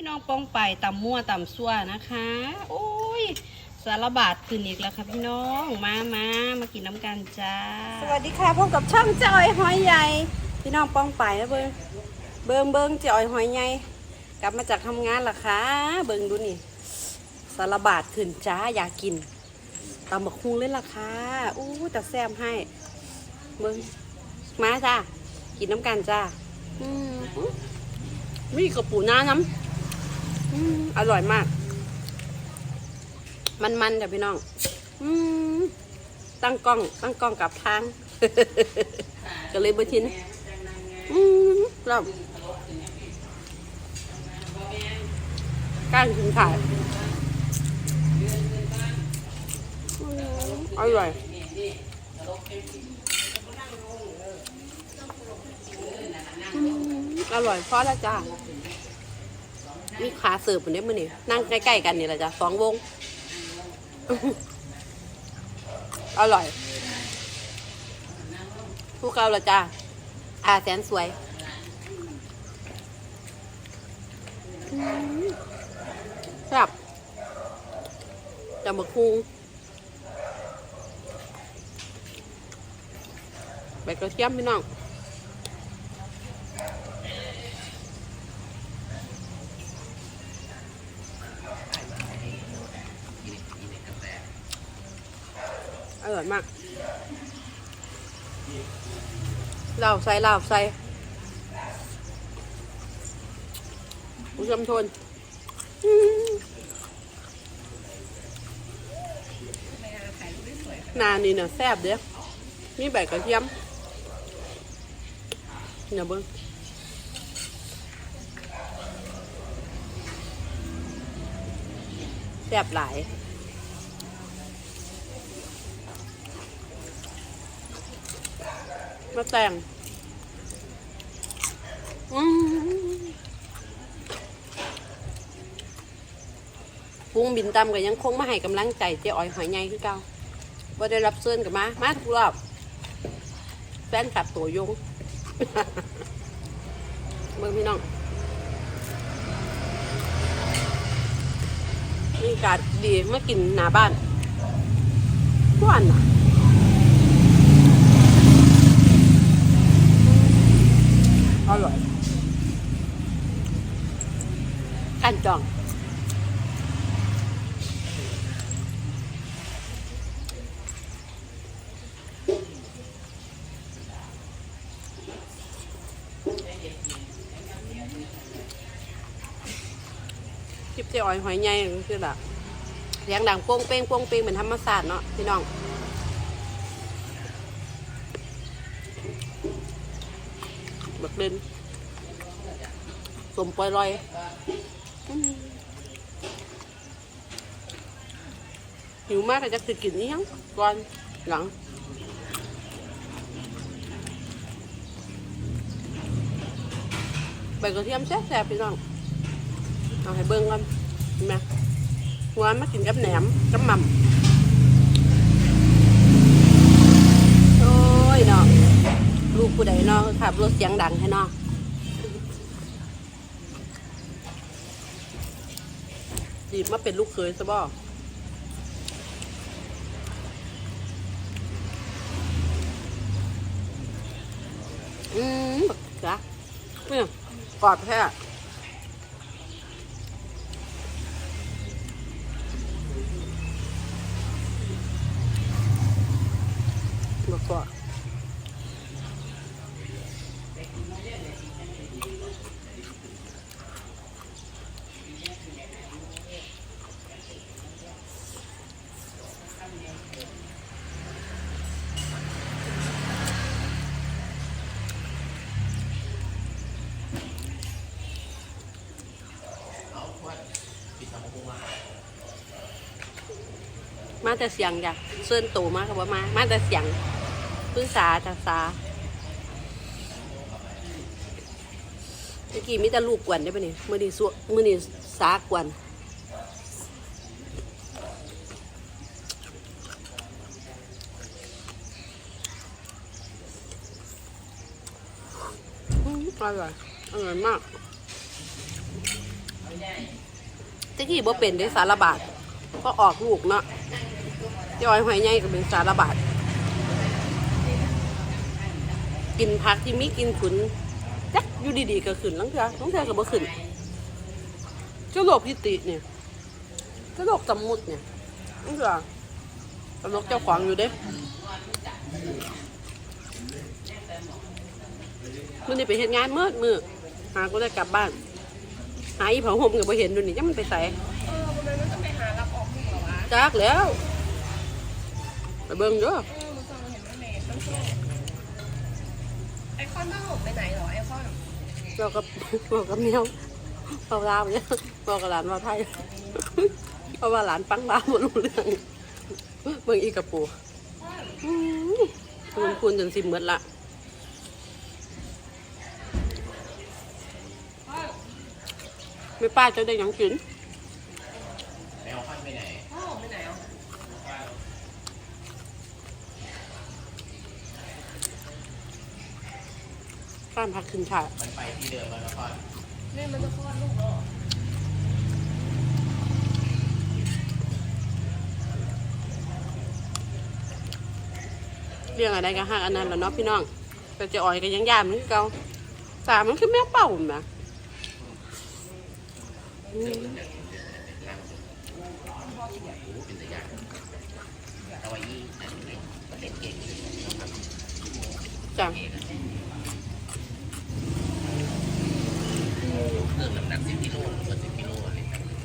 พี่น้องปองไปตำมั่วตำซั่วนะคะ โอ้ยสารบาดขึ้นอีกแล้วค่ะพี่น้องมามามากินน้ำกันจ้า สวัสดีค่ะพบกับช่องจอยหอยใหญ่พี่น้องปองไปนะเบิงเบิงเบิงจอยหอยใหญ่กลับมาจากทำงานล่ะคะเบิงดูนี่สารบาดขึ้นจ้าอยากกินตำบักคุงเล่นล่ะค่ะอู้แต่แซมให้เบิงมาจ้ากินน้ำกันจ้าอืมมีกระปูน้าน้ำ อืมอร่อยมาก มันๆจ้ะพี่น้อง อืมตั้งกล้อง ตั้งกล้องกลับทาง ก็เลยบชินอืมครับก้านถึงขายอร่อยอืมอร่อยเพราะละจ้า มีขาเสิร์ฟเหมือนเดิมมือนี่นั่งใกล้ๆกันนี่แหละจ้ะสองวง อร่อยผู้เกาละจ้าอาแสนสวยอืมครับจำบักคุงใบกระเทียมพี่น้อง อร่อยมากเห ล่าใส่เหล่าใส่ผู้ชมทนนานี่เน่ะแซ่บเด้อมีใบกระเทียมเนี่ยเบิ้งแซ่บหลาย มาแต่งพุงบินตำก็ยังคงมาให้กำลังใจเจ๊อ้อยหอยใหญ่คือเก่าว่าได้รับเชิญกับมา มาทุกรอบ แฟนขับตัวยงเบิ่งพี่น้องมีอากาศดีมากินหน้าบ้านทุกวันน่ะ อร่อย กันจองคลิปเจ๊อ้อยหอยใหญ่ก็คือแบบเสียงดังโป้งเป้งโป้งเป้งเหมือนธรรมศาสตร์เนาะพี่น้องบักเด่นสมปล่อยลอย หิวมากเลยจะกินนี่ยังก่อนหลังใบกระเทียมแซ่บๆพี่น้องเอาให้เบิ่งกันเห็นไหมหัวมากินกับแหนมกับหม่ำโอ้ยเนาะลูกผู้ใดเนาะขับรถเสียงดังให้เนาะจีบมาเป็นลูกเคยซะบ่ อืมบักจ้ะเนี่ยกรอบแท้บักกรอบ มาแต่เสียงจ้ะเส้นโตมากกับว่ามา มาแต่เสียงพึ่งสาจ้ะสาเมื่อกี้มีแต่ลูกกวนได้ปะเนี่ยมือนี้สวมือนี้สากวนอืมอร่อยอร่อยมากเอาใหญ่กี้บ่เป็นได้สารบาดก็ออกลูกเนาะ จอยหอยใหญ่ก็เป็นสารบาดกินผักที่มีกินขุนจักอยู่ดีๆก็ขึ้นลังเทือลังเทือก็บ่ขึ้นเจ้าโรคพิติเนี่ยเจ้าโรคจำมุดเนี่ยลังเทื่อตลกเจ้าของอยู่เด้มื้อนี้ไปเฮ็ดงานเมืดมือหาก็ได้กลับบ้าน หาอีเผาห่มก็บ่เห็นดูนี่จังมันไปใส่เออมันมันจะไปหารับออกลูกเหรอวะจักแล้ว ไปเบิ่งเด้อเออมันฟังเห็นมันเมย์ต้องโชว์ไอคอนต้องหลบไปไหนเหรอไอคอนเรากับเรากับแมวเราลาวเนี่ยเรากับหลานมาไทยเพราะว่าหลานฟังลาวบ่รู้เรื่องเบิ่งอีกระปูอื้อคุณคุณจนสิหมดละไม่ป้าเจะได้หยังกินต้องหลบไปไหน ข้ามพักขึ้นฉากนี่มันจะคลอดลูกเหรอเรื่องอะไรกันห้างอันนั้นแล้วเนาะพี่น้องแต่จะอ่อยกันยังยามมันคือเก่าสามมันคือแมวเป่าแหมอืมจ้ะ เพิ่มน้ำหนักสิบกิโลหรือสิบกิโลอะไรแบบนี้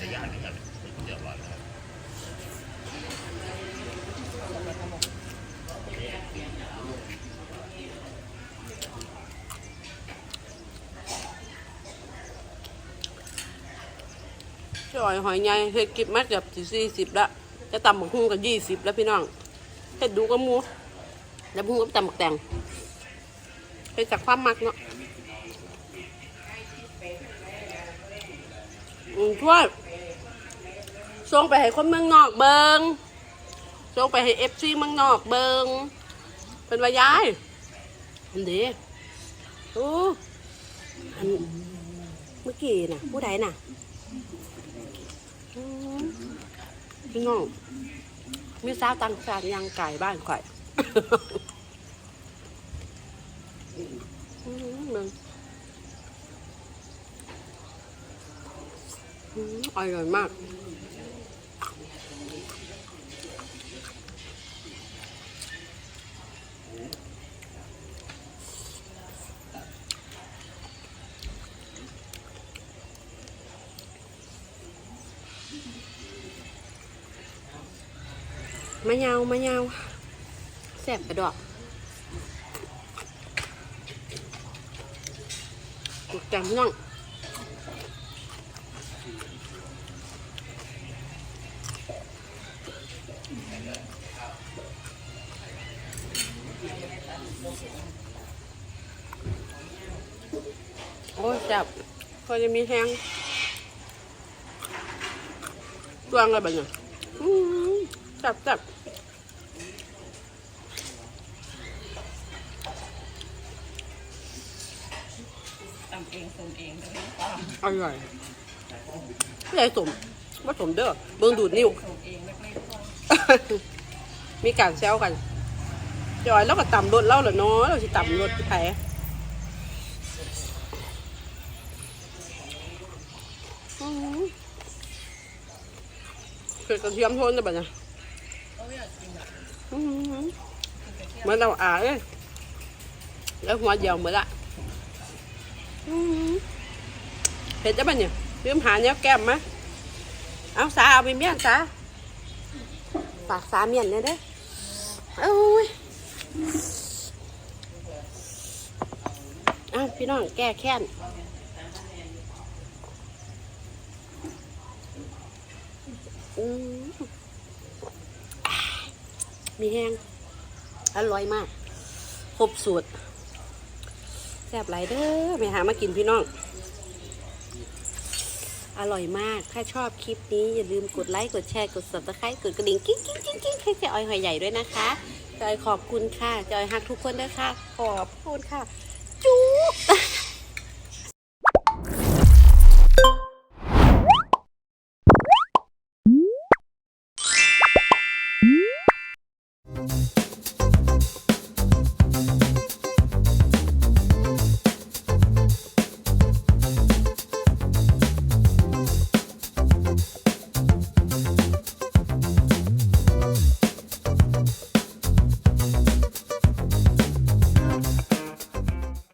ระยะนี้ครับเรียบร้อยแล้ว เจะ อ่อยหอยใหญ่เฮ็ดกิบมาเกือบสี่สิบละจะตำบักหุ่งกับยี่สิบแล้วพี่น้องเฮ็ดดูกับมูแล้วพุ่งกับตำบักแตงเฮ็ดจากความมักเนาะอืมทั่วส่งไปให้คนเมืองนอกเบิงส่งไปให้เอฟซีเมืองนอกเบิงเป็นว่ายายอันดีโอ้อันเมื่อกี้น่ะ ผู้ใดน่ะ พี่น้องมีสาวตังสารยางไก่บ้านข่อยมเบิ่งอืมอร่อยมากะยาวมะยาวแซ่บกระดอกกุกแกมน้องโอ้ยแซ่บพอจะมีแห้งตัวงอะไรบ้างเนี่ยอืมแซ่บแซ่บำเองสมเองเลยตำอร่อยไม่ใช่สมว่าสมเด้อเบิ่งดูดนิ้ว สมเองเล็กๆก่อนมีการแซวกันจอยแล้วก็ต่ำรถเล่าเหรอเนาะเราสิต่ำรถที่ไผอื้อหือเผ็ดกระเทียมโทนได้ปะเนี่ยเขาอยากกินอะอื้อหือเหมือนเราอ่าเลยแล้วหัวเดียวเหมือนละอื้อหือ เผ็ดจะปะเนี่ยลืมหาเนี้ยแก้มมะเอาสาเอาไปเมี่ยงสาฝากสาเมี่ยนเนี่ยเด้อโอ้ยอ้าวพี่น้องแก้แค้นอืมมีแห้งอร่อยมาก ครบสูตร ซ่บหลายเด้อไปหามากินพี่น้อง อร่อยมาก ถ้าชอบคลิปนี้อย่าลืมกดไลค์ กดแชร์ กด subscribe กดกระดิ่งกิ๊งกิ๊งกิ๊งกิ๊งให้เจ๊ออยหอยใหญ่ด้วยนะคะจอยขอบคุณค่ะจอยฮักทุกคนด้วยค่ะ ขอบคุณค่ะ จุ๊